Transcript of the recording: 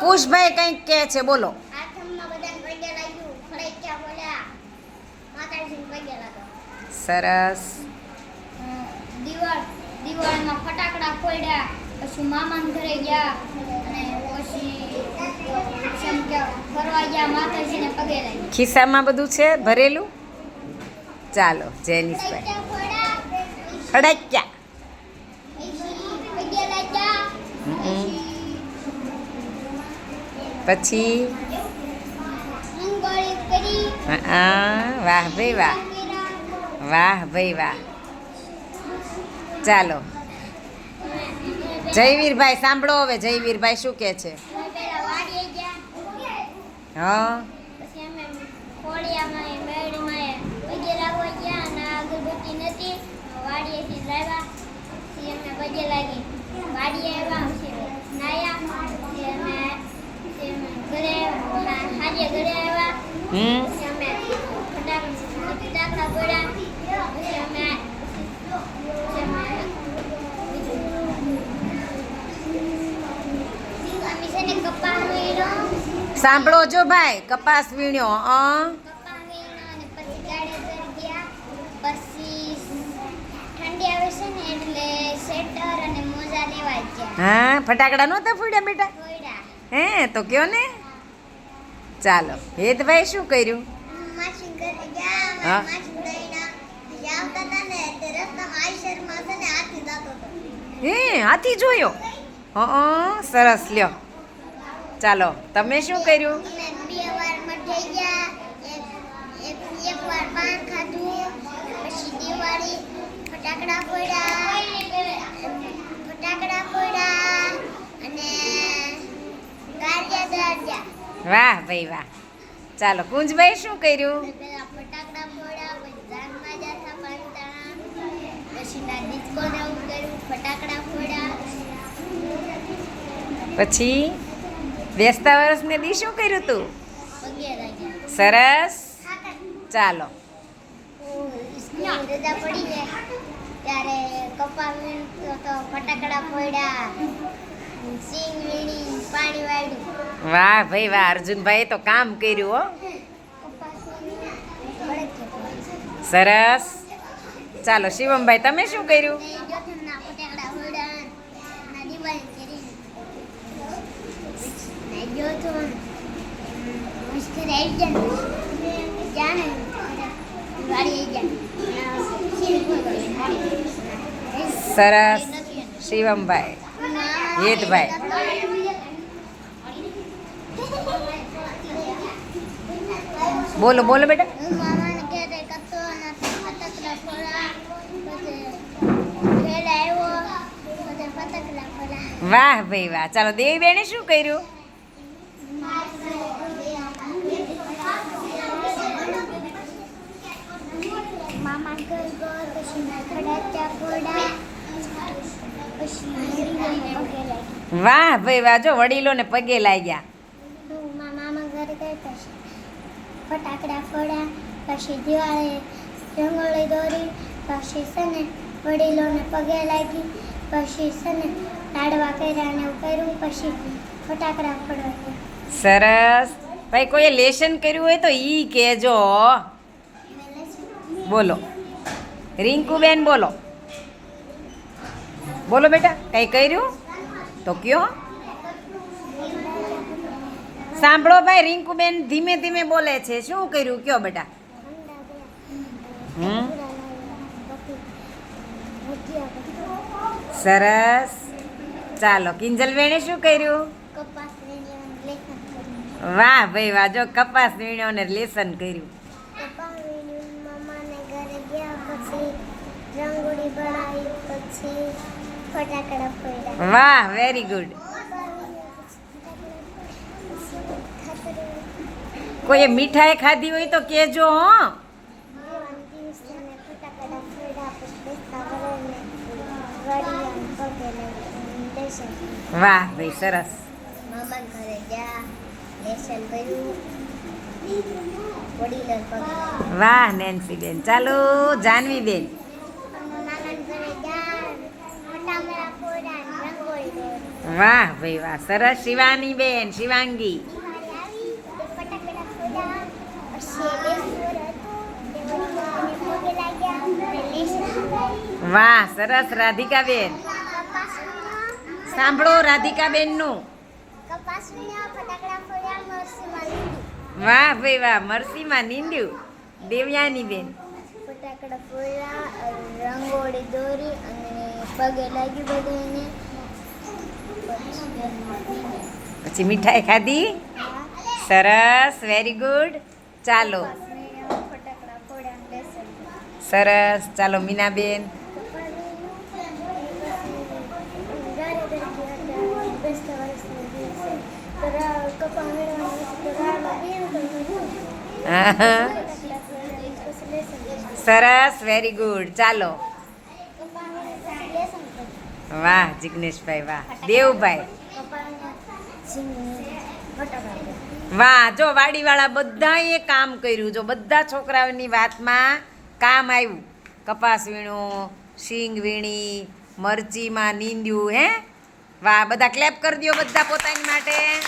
કુશભાઈ કંઈક કહે છે બોલો. સરસ. દિવાળ દિવાળીમાં ફટાકડા ફોડ્યા પછી મામાના ઘરે ગયા અને પછી ફરવા ગયા માતાજીને પગે લાગ્યા. ખિસ્સામાં બધું છે? ભરેલું? ચાલો જેનિસભાઈ ખડક્યા પગે લાગ્યા હમ. પછી? વાહ, ભાઈ વાહ. વાહ, ભાઈ વાહ. ચાલો. જયવીરભાઈ, સાંભળો હવે, જયવીરભાઈ શું કે છે? વાડીએ હા પછી ને એટલે ભાઈ, કપાસ વીણ્યો ગયા હા, ફટાકડા નહોતા ફૂડ્યા બેટા? હે, તો કયો ને? ચાલો હેતભાઈ શું કર્યું? હા. હાથી જોયો? હ સરસ લ્યો. ચાલો તમે શું કર્યું? ફટાકડા બે વાર મઠાઈ ગયા એક એક એક વાર પાન ખાધું પછી દિવાળી ફટાકડા ફોડ્યા ફટાકડા ફોડ્યા અને ગાડિયા ગાડિયા વાહ ભાઈ વાહ. ચાલો કુંજભાઈ શું કર્યું? પછી બેસતા વર્ષને દી શું કર્યું તું? સરસ. ચાલો. રજા પડી જાય. ત્યારે કપા તો ફટાકડા ફોડ્યા વાહ ભાઈ વાહ અર્જુનભાઈ તો કામ કર્યું હો. સરસ. ચાલો શિવમભાઈ તમે શું કર્યું? સરસ. શિવમભાઈ. હેતભાઈ. બોલો બોલો બેટા. વાહ ભાઈ વાહ. ચાલો દેવી બેને શું કર્યું? મામા ઘર ઘર પછી ફોડા વાહ ભાઈ વાહ જો વડીલોને પગે લાગ્યા. મામા ઘરે ગયા ફટાકડા ફોડ્યા પછી દિવાળી રંગોળી દોરી પછી છે ને વડીલોને પગે લાગી પછી છે ને લાડવા કર્યા ને કર્યું પછી ફટાકડા ફોડવા સરસ. ભાઈ કોઈએ લેશન કર્યું હોય તો ઈ કહેજો. બોલો. રિંકુબેન બોલો. બોલો બેટા, કઈ કર્યું? તો કયો. સાંભળો ભાઈ, રિંકુબેન ધીમે ધીમે બોલે છે. શું કર્યું? કયો બેટા? સરસ. ચાલો કિંજલબેને શું કર્યું? વાહ ભાઈ, વાહ, જો કપાસ વીણ્યો ને લેસન કર્યું પછી વાહ વેરી ગુડ કોઈએ મીઠાઈ ખાધી હોય તો કહેજો હો. વાહ ભાઈ સરસ. મામા ઘરે ગયા લેસન કર્યું. વડીલો પગે વાહ ચાલો જાનવીબેન. મામા ઘરે ગયા ફટાકડા ફોડ્યા રંગોળી દોરી વાહ, ભાઈ વાહ. સરસ શિવાની બેન, શિવાંગી. વાહ, સરસ રાધિકા બેન સાંભળો રાધિકા મરસીમાં લીધી વાહ, ભાઈ વાહ, મરસીમાં નીંદ્યું. દેવયાની બેન. ફટાકડા ફોડ્યા, રંગોળી દોરી અને પગે લાગ્યું બધાને પછી મીઠાઈ ખાધી? સરસ વેરી ગુડ ચાલો. સરસ. ચાલો મીનાબેન. સરસ. વેરી ગુડ તો વાહ, જિગ્નેશભાઈ, વાહ. દેવભાઈ. વાહ, જો વાડીવાળા બધાએ કામ કર્યું. જો બધા છોકરાઓની વાતમાં કામ આવ્યું. કપાસ વીણું, શીંગ વીણી, મરચીમાં નીંદ્યું, હે? વાહ, બધા ક્લેપ કરી દો બધા પોતાની માટે.